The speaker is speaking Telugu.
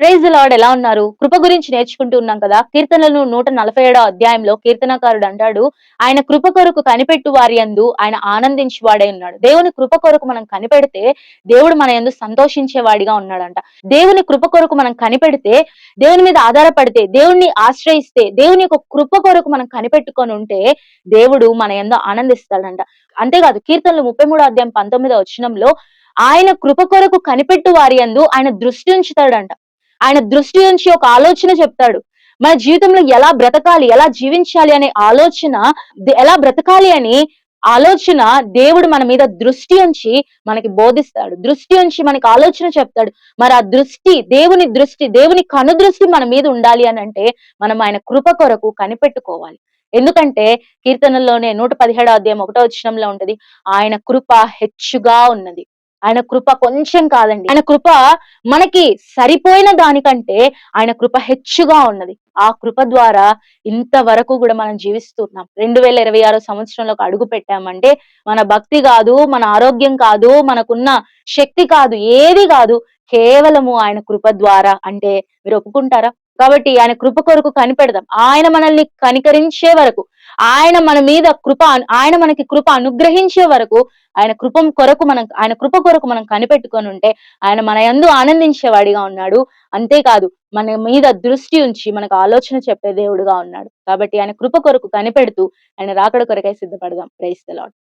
ప్రైజ్ లార్డ్ ఎలా ఉన్నారు? కృప గురించి నేర్చుకుంటూ ఉన్నాం కదా. కీర్తనలు నూట నలభై ఏడో అధ్యాయంలో కీర్తనకారుడు అంటాడు ఆయన కృప కొరకు కనిపెట్టు వారి యందు ఆయన ఆనందించి వాడే ఉన్నాడు. దేవుని కృప కొరకు మనం కనిపెడితే దేవుడు మన యందు సంతోషించేవాడిగా ఉన్నాడంట. దేవుని కృప కొరకు మనం కనిపెడితే దేవుని మీద ఆధారపడితే దేవుణ్ణి ఆశ్రయిస్తే దేవుని యొక్క కృప కొరకు మనం కనిపెట్టుకొని ఉంటే దేవుడు మన ఎందు ఆనందిస్తాడంట. అంతేకాదు కీర్తనలు ముప్పై మూడో అధ్యాయం పంతొమ్మిదో వచ్చినంలో ఆయన కృప కొరకు కనిపెట్టు వారి యందు ఆయన దృష్టి ఉంచుతాడంట. ఆయన దృష్టి నుంచి ఒక ఆలోచన చెప్తాడు. మన జీవితంలో ఎలా బ్రతకాలి ఎలా జీవించాలి అనే ఆలోచన ఎలా బ్రతకాలి అని ఆలోచన దేవుడు మన మీద దృష్టి ఉంచి మనకి బోధిస్తాడు. దృష్టి ఉంచి మనకి ఆలోచన చెప్తాడు. మరి ఆ దృష్టి దేవుని దృష్టి దేవుని కను దృష్టి మన మీద ఉండాలి అని అంటే మనం ఆయన కృప కొరకు కనిపెట్టుకోవాలి. ఎందుకంటే కీర్తనల్లోనే నూట పదిహేడో అధ్యాయం ఒకటో వచ్చినంలో ఉంటది ఆయన కృప హెచ్చుగా ఉన్నది. ఆయన కృప కొంచెం కాదండి. ఆయన కృప మనకి సరిపోయిన దానికంటే ఆయన కృప హెచ్చుగా ఉన్నది. ఆ కృప ద్వారా ఇంతవరకు కూడా మనం జీవిస్తున్నాం. రెండు వేల ఇరవై ఆరో సంవత్సరంలో అడుగు పెట్టామంటే మన భక్తి కాదు మన ఆరోగ్యం కాదు మనకున్న శక్తి కాదు ఏది కాదు కేవలము ఆయన కృప ద్వారా అంటే మీరు ఒప్పుకుంటారా? కాబట్టి ఆయన కృప కొరకు కనిపెడదాం. ఆయన మనల్ని కనికరించే వరకు ఆయన మన మీద కృప ఆయన మనకి కృప అనుగ్రహించే వరకు ఆయన కృపం కొరకు మనం ఆయన కృప కొరకు మనం కనిపెట్టుకొని ఉంటే ఆయన మన యందు ఆనందించేవాడిగా ఉన్నాడు. అంతేకాదు మన మీద దృష్టి ఉంచి మనకు ఆలోచన చెప్పే దేవుడుగా ఉన్నాడు. కాబట్టి ఆయన కృప కొరకు కనిపెడుతూ ఆయన రాకడ కొరకై సిద్ధపడదాం. Price the lord